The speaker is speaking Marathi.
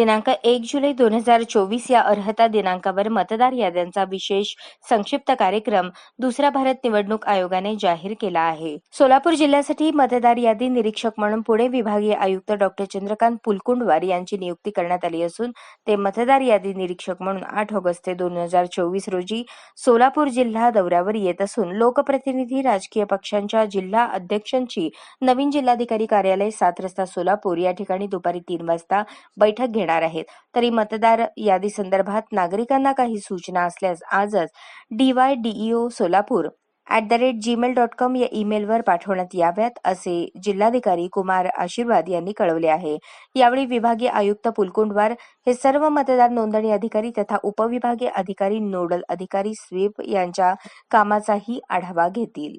दिनांक एक जुलै दोन हजार चोवीस या अर्हता दिनांकावर मतदार याद्यांचा विशेष संक्षिप्त कार्यक्रम दुसरा भारत निवडणूक आयोगाने जाहीर केला आहे. सोलापूर जिल्ह्यासाठी मतदार यादी निरीक्षक म्हणून पुणे विभागीय आयुक्त डॉक्टर चंद्रकांत पुलकुंडवार यांची नियुक्ती करण्यात आली असून ते मतदार यादी निरीक्षक म्हणून आठ ऑगस्ट ते दोन हजार चोवीस रोजी सोलापूर जिल्हा दौऱ्यावर येत असून लोकप्रतिनिधी राजकीय पक्षांच्या जिल्हा अध्यक्षांची नवीन जिल्हाधिकारी कार्यालय सात रस्ता सोलापूर या ठिकाणी दुपारी तीन वाजता बैठक करणार आहेत. तरी मतदार यादी संदर्भात नागरिकांना काही सूचना असल्यास आजच DY DEO Solapur at the rate Gmail dot com या ईमेलवर पाठवण्यात याव्यात असे जिल्हाधिकारी कुमार आशीर्वाद यांनी कळवले आहे. यावेळी विभागीय आयुक्त पुलकुंडवार हे सर्व मतदार नोंदणी अधिकारी तथा उपविभागीय अधिकारी नोडल अधिकारी स्वीप यांच्या कामाचाही आढावा घेतील.